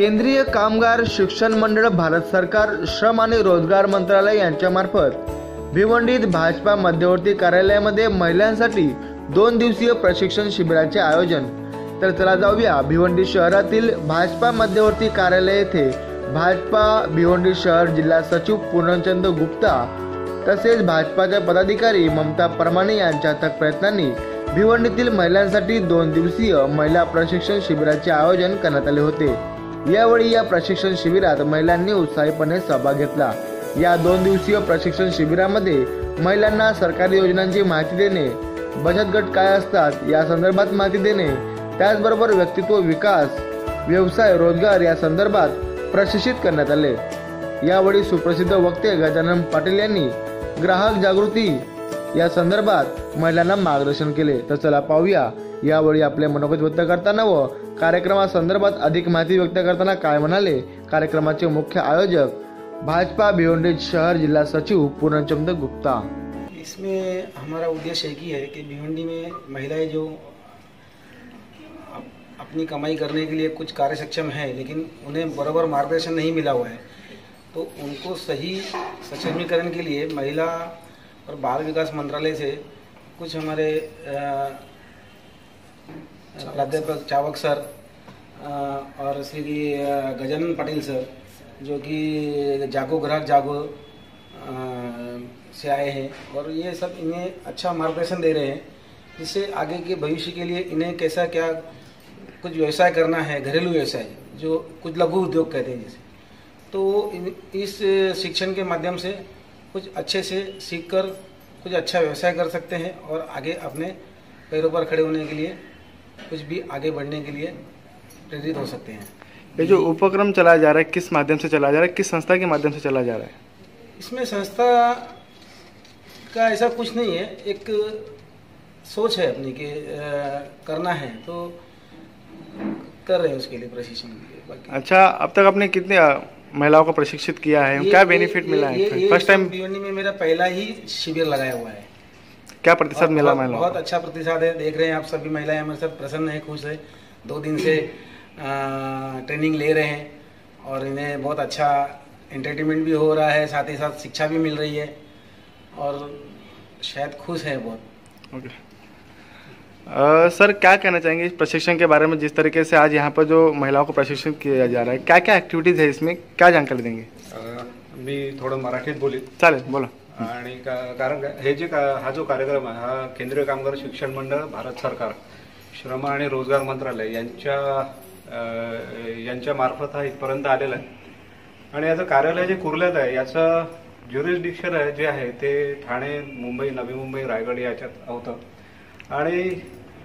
केंद्रीय कामगार शिक्षण मंडळ भारत सरकार श्रम आणि रोजगार मंत्रालय यांच्यामार्फत भिवंडीत भाजपा मध्यवर्ती कार्यालयामध्ये महिलांसाठी दोन दिवसीय प्रशिक्षण शिबिराचे आयोजन. तर चला जाऊया भिवंडी शहरातील भाजपा मध्यवर्ती कार्यालय येथे भाजपा भिवंडी शहर जिल्हा सचिव पूर्णचंद गुप्ता तसेच भाजपाच्या पदाधिकारी ममता परमाणे यांच्या अथक प्रयत्नांनी भिवंडीतील महिलांसाठी दोन दिवसीय महिला प्रशिक्षण शिबिराचे आयोजन करण्यात आले होते. यावेळी या प्रशिक्षण शिबिरात महिलांनी उत्साहीपणे सहभाग घेतला. या दोन दिवसीय प्रशिक्षण शिबिरामध्ये महिलांना सरकारी योजनांची माहिती देणे बचत गट काय असतात या संदर्भात माहिती देणे त्याचबरोबर व्यक्तित्व विकास व्यवसाय रोजगार या संदर्भात प्रशिक्षित करण्यात आले. यावेळी सुप्रसिद्ध वक्ते गजानन पाटील यांनी ग्राहक जागृती या संदर्भात महिलांना मार्गदर्शन केले. तर चला पाहूया यावेळी आपले मनोगत व्यक्त करताना व कार्यक्रमासंदर्भात अधिक माहिती व्यक्त करताना काय म्हणाले? कार्यक्रमाचे मुख्य आयोजक भाजपा भिवंडी शहर जिला सचिव पूर्णचंद गुप्ता. इसमें हमारा उद्देश्य एक ही है कि भिवंडी में महिलाएँ जो अपनी कमाई करने के लिए कुछ कार्य सक्षम है, लेकिन उन्हें बराबर मार्गदर्शन नहीं मिला हुआ है तो उनको सही सक्षमीकरण के लिए महिला और बाल विकास मंत्रालय से कुछ हमारे प्राध्यापक चावक सर और श्री गजानन पाटिल सर, जो कि जागो ग्राहक जागो से आए हैं। और ये सब इन्हें अच्छा मार्गदर्शन दे रहे हैं, जिससे आगे के भविष्य के लिए इन्हें कैसा क्या कुछ व्यवसाय करना है, घरेलू व्यवसाय, जो कुछ लघु उद्योग कहते हैं जैसे। तो इस शिक्षण के माध्यम से कुछ अच्छे से सीखकर कुछ अच्छा व्यवसाय कर सकते हैं और आगे अपने पैरों पर खड़े होने के लिए कुछ भी आगे बढ़ने के लिए प्रेरित हो सकते हैं। ये जो उपक्रम चलाया जा रहा है किस माध्यम से चलाया जा रहा है किस संस्था के माध्यम से चलाया जा रहा है? इसमें संस्था का ऐसा कुछ नहीं है एक सोच है अपनी कि करना है तो कर रहे हैं उसके लिए प्रशिक्षण अच्छा अब तक आपने कितने महिलाओं को प्रशिक्षित किया है? क्या बेनिफिट मिला है? फ़र्स्ट टाइम में मेरा पहला ही शिविर लगाया हुआ है। क्या प्रतिशत मिला बहुत- महिलाओं बहुत अच्छा प्रतिसाद है देख रहे हैं आप सभी महिलाएँ हमारे साथ प्रसन्न है खुश है। दो दिन से ट्रेनिंग ले रहे हैं और इन्हें बहुत अच्छा एंटरटेनमेंट भी हो रहा है साथ ही साथ शिक्षा भी मिल रही है और शायद खुश है बहुत। ओके अ, सर क्या कहना चाहेंगे इस प्रशिक्षण के बारे में जिस तरीके से आज यहाँ पर जो महिलाओं को प्रशिक्षण किया जा रहा है क्या क्या एक्टिविटीज़ है इसमें? क्या जानकारी देंगे? मी थोडं मराठीत बोलीन चालेल बोला। आणि का- कारण काय हे जे का- हा जो कार्यक्रम आहे हा केंद्रीय कामगार शिक्षण मंडळ भारत सरकार श्रम आणि रोजगार मंत्रालय यांच्या यांच्या मार्फत हा इथपर्यंत आलेला आहे. आणि याचं कार्यालय जे कुर्ल्यात आहे याचं ज्युरिस्डिक्शन आहे जे आहे ते ठाणे मुंबई नवी मुंबई रायगड याच्यात होतं. आणि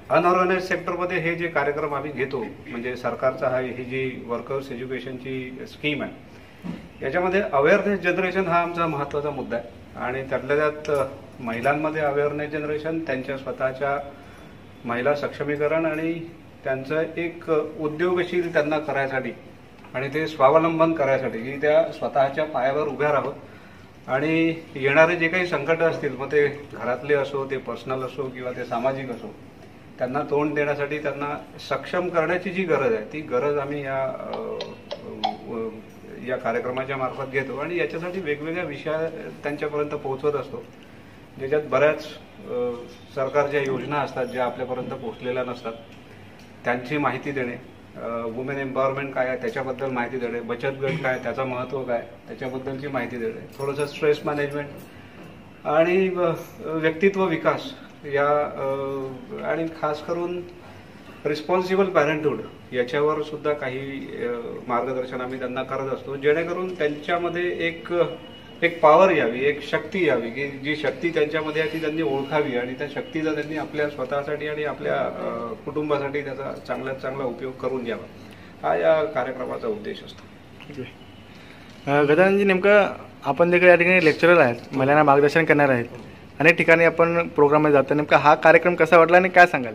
अनऑर्गनाइज सेक्टरमध्ये हे जे कार्यक्रम आम्ही घेतो म्हणजे सरकारचा हा ही जी वर्कर्स एज्युकेशनची स्कीम आहे याच्यामध्ये अवेअरनेस जनरेशन हा आमचा महत्त्वाचा मुद्दा आहे. आणि त्यातल्या त्यात महिलांमध्ये अवेअरनेस जनरेशन त्यांच्या स्वतःच्या महिला सक्षमीकरण आणि त्यांचं एक उद्योगशील त्यांना करायसाठी आणि ते स्वावलंबन करायसाठी की त्या स्वतःच्या पायावर उभ्या राहत आणि येणारे जे काही संकट असतील मग ते घरातले असो ते पर्सनल असो किंवा ते सामाजिक असो त्यांना तोंड देण्यासाठी त्यांना सक्षम करण्याची जी गरज आहे ती गरज आम्ही या या कार्यक्रमाच्या मार्फत घेतो आणि याच्यासाठी वेगवेगळ्या विषया त्यांच्यापर्यंत पोहोचवत असतो. ज्याच्यात बऱ्याच सरकारच्या योजना असतात ज्या आपल्यापर्यंत पोहोचलेल्या नसतात त्यांची माहिती देणे वुमेन एम्पॉवरमेंट काय आहे त्याच्याबद्दल माहिती देणे बचत गट काय त्याचं महत्त्व काय त्याच्याबद्दलची माहिती देणे थोडंसं स्ट्रेस मॅनेजमेंट आणि व्यक्तित्व विकास या आणि खास करून रिस्पॉन्सिबल पॅरेंटहूड याच्यावर सुद्धा काही मार्गदर्शन आम्ही त्यांना करत असतो. जेणेकरून त्यांच्यामध्ये एक एक पॉवर यावी एक शक्ती यावी की जी शक्ती त्यांच्यामध्ये आहे ती त्यांनी ओळखावी आणि त्या शक्तीचा त्यांनी आपल्या स्वतःसाठी आणि आपल्या कुटुंबासाठी त्याचा चांगल्यात चांगला उपयोग करून घ्यावा. हा या कार्यक्रमाचा उद्देश असतो. गजाननजी नेमकं आपण देखील या ठिकाणी लेक्चरर आहेत. महिलांना मार्गदर्शन करणार आहेत. अनेक ठिकाणी आपण प्रोग्राममध्ये जातो. नेमका हा कार्यक्रम कसा वाटला आणि काय सांगाल?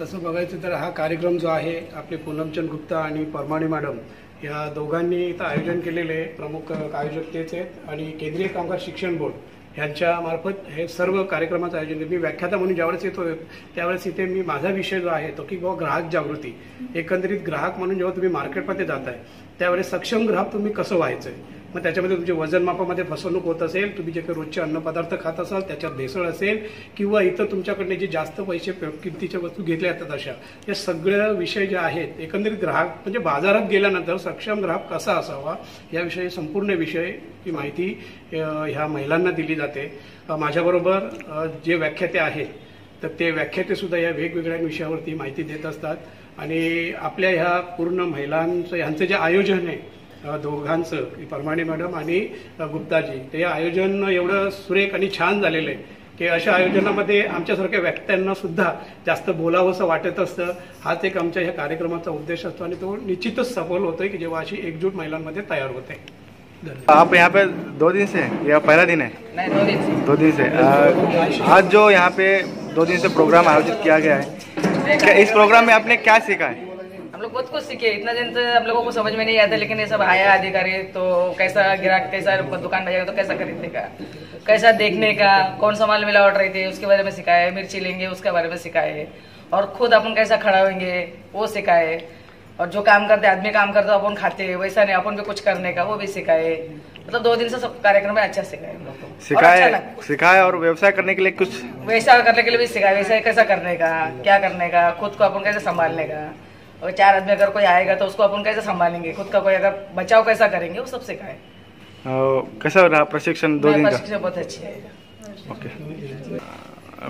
तसं बघायचं तर हा कार्यक्रम जो आहे आपले पूनमचंद गुप्ता आणि परमाणी मॅडम या दोघांनी इथं आयोजन केलेले आहे प्रमुख आयोजक तेच आहेत आणि केंद्रीय कामगार शिक्षण बोर्ड यांच्या मार्फत हे सर्व कार्यक्रमाचं आयोजन केलं. मी व्याख्याता म्हणून ज्यावेळेस येतो त्यावेळेस इथे मी माझा विषय जो आहे तो की बुवा ग्राहक जागृती. एकंदरीत ग्राहक म्हणून जेव्हा तुम्ही मार्केटमध्ये जाताय त्यावेळेस सक्षम ग्राहक तुम्ही कसं व्हायचं आहे मग त्याच्यामध्ये तुमचे वजन मापामध्ये फसवणूक होत असेल तुम्ही जे काही रोजचे अन्नपदार्थ खात असाल त्याच्यात भेसळ असेल किंवा इतर तुमच्याकडनं जे जास्त पैसे किमतीच्या वस्तू घेतल्या जातात अशा या सगळ्या विषय जे आहेत एकंदरीत ग्राहक म्हणजे बाजारात गेल्यानंतर सक्षम ग्राहक कसा असावा याविषयी संपूर्ण विषय ही माहिती ह्या महिलांना दिली जाते. माझ्याबरोबर जे व्याख्याते आहेत तर ते व्याख्याते सुद्धा या वेगवेगळ्या विषयावरती माहिती देत असतात. आणि आपल्या ह्या पूर्ण महिलांचं ह्यांचं जे आयोजन आहे दोघांचं की परमाणे मॅडम आणि गुप्ताजी. ते आयोजन एवढं सुरेख आणि छान झालेलं आहे की अशा आयोजनामध्ये आमच्यासारख्या व्यक्त्यांना सुद्धा जास्त बोलावंसं वाटत असतं. हाच एक आमच्या ह्या कार्यक्रमाचा उद्देश असतो आणि तो निश्चितच सफल होतोय की जेव्हा अशी एकजूट महिलांमध्ये तयार होते. आप यहाँ पे दो दिन से या पहला दिन है? नहीं दो दिन से। दो दिन से। अ, आज जो यहाँ पे दो दिन से प्रोग्राम आयोजित किया गया है क्या इस प्रोग्राम में आपने क्या सीखा है? हम लोग बहुत कुछ सीखे इतना दिन से हम लोगों को समझ में नहीं आता लेकिन ये सब आया अधिकारी तो कैसा ग्राहक कैसा दुकान में जाएगा तो कैसा खरीदने का कैसा देखने का कौन सा माल मिलावट रही थी उसके बारे में सिखाए मिर्ची लेंगे उसके बारे में सिखाए और खुद अपन कैसा खड़ा होंगे वो सिखाए और जो काम करते आदमी काम करते अपन खाते वैसा नहीं अपन भी कुछ करने का वो भी सिखाए मतलब दो दिन से सब कार्यक्रम में अच्छा सिखाए हम लोग और अच्छा सिखाए सिखाए और व्यवसाय करने के लिए कुछ व्यवसाय करने के लिए भी सिखाया वैसा कैसा करने का क्या करने का खुद को अपन कैसे संभालने का और चार आदमी अगर कोई आएगा तो उसको अपन कैसे संभालेंगे? खुद का कोई अगर बचाव कैसा करेंगे वो सब सिखाए अ, कसं रहा प्रशिक्षण दो दिन का प्रशिक्षण बहुत अच्छी है। ओके.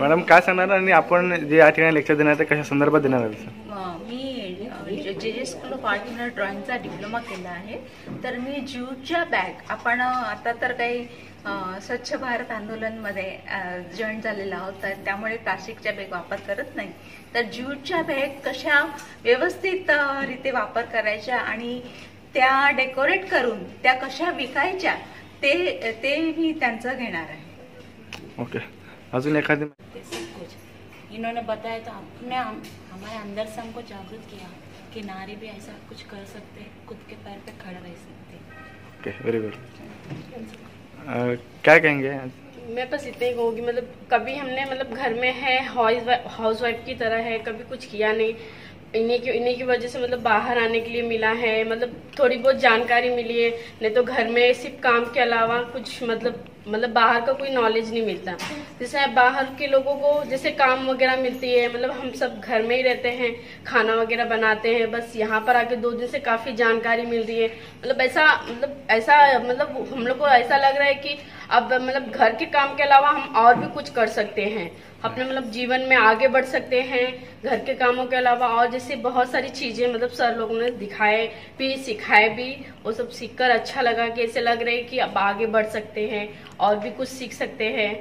मॅडम काय सांगणार आणि आपण जे या ठिकाणी लेक्चर देणार ते कशा संदर्भात देणार आहे? अ, मी जे जे स्कूल ऑफ आर्ट ड्रॉइंगचा डिप्लोमा केला आहे तर मी ज्यूटच्या बॅग आपण आता तर काही स्वच्छ भारत आंदोलनमध्ये जॉईन झालेला आहोत. तर त्यामुळे प्लास्टिकच्या बॅग वापर करत नाही. तर ज्यूटच्या बॅग कशा व्यवस्थित रीते वापर करायच्या आणि त्या डेकोरेट करून त्या कशा विकायच्या ते ते मी त्यांचं घेणार आहे. ओके. अजून एखादी इन्होंने बताया तो हमने हम, हमारे अंदर से हमको जागरूक किया कि नारी भी ऐसा कुछ कर सकते हैं खुद के पैर पे खड़ा रह सकते। हैं ओके वेरी गुड क्या कहेंगे? मैं बस इतना ही कहूँगी मतलब कभी हमने मतलब घर में है हाउस वाइफ की तरह है, कभी कुछ किया नहीं। इन्हीं की इन्हीं की वजह से मतलब बाहर आने के लिए मिला है मतलब थोड़ी बहुत जानकारी मिली है, नहीं तो घर में सिर्फ़ काम के अलावा कुछ मतलब मतलब बाहर का कोई नॉलेज नहीं मिलता। जैसे बाहर के लोगों को, जैसे काम वगैरह मिलती है मतलब हम सब घर में ही रहते हैं, खाना वगैरह बनाते हैं, बस यहाँ पर आके दो दिन से काफ़ी जानकारी मिल रही है। मतलब ऐसा मतलब ऐसा मतलब हम लोग को ऐसा लग रहा है कि अब मतलब घर के काम के अलावा हम और भी कुछ कर सकते हैं। अपने मतलब जीवन में आगे बढ़ सकते हैं। घर के कामों के अलावा और जैसे बहुत सारी चीज़ें मतलब सर लोगों ने दिखाए भी सिखाए भी वो सब सीखकर अच्छा लगा कि ऐसे लग रहे कि अब आगे बढ़ सकते हैं और भी कुछ सीख सकते हैं।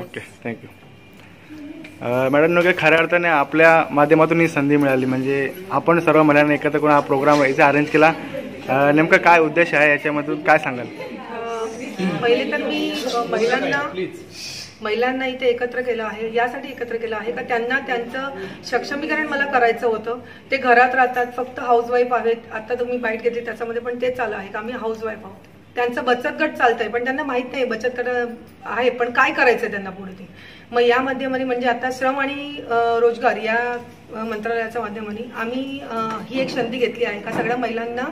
ओके थँक्यू मॅडम नोके खऱ्या अर्थाने आपल्या माध्यमातून ही संधी मिळाली. म्हणजे आपण सर्व महिलांना एकत्र करून हा प्रोग्राम इथे अरेंज केला. नेमका काय उद्देश आहे याच्यामधून काय सांगाल? पहिले तर मी महिलांना महिलांना इथे एकत्र केलं आहे यासाठी एकत्र केलं आहे का त्यांना त्यांचं सक्षमीकरण मला करायचं होतं. ते घरात राहतात फक्त हाऊसवाईफ आहेत. आता तुम्ही बाईट घेतली त्याच्यामध्ये पण तेच चालू आहे का आम्ही हाऊसवाईफ आहोत. त्यांचं बचत गट चालतंय पण त्यांना माहीत नाही बचत गट आहे पण काय करायचंय त्यांना पुढे ते? मग या माध्यमाने म्हणजे आता श्रम आणि रोजगार या मंत्रालयाच्या माध्यमाने आम्ही ही एक संधी घेतली आहे का? सगळ्या महिलांना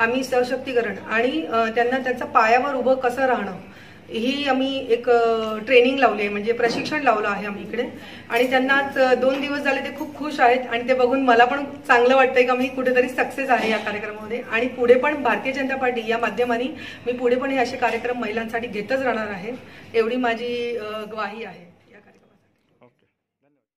आम्ही सशक्तीकरण आणि त्यांना त्यांचा पायावर उभं कसं राहणं? ही आम्ही एक ट्रेनिंग लावली आहे म्हणजे प्रशिक्षण लावलं आहे आम्ही इकडे. आणि त्यांनाच दोन दिवस झाले ते खूप खुश आहेत आणि ते बघून मला पण चांगलं वाटतंय का मी कुठेतरी सक्सेस आहे या कार्यक्रमामध्ये. आणि पुढे पण भारतीय जनता पार्टी या माध्यमाने मी पुढे पण हे असे कार्यक्रम महिलांसाठी घेतच राहणार आहे एवढी माझी ग्वाही आहे.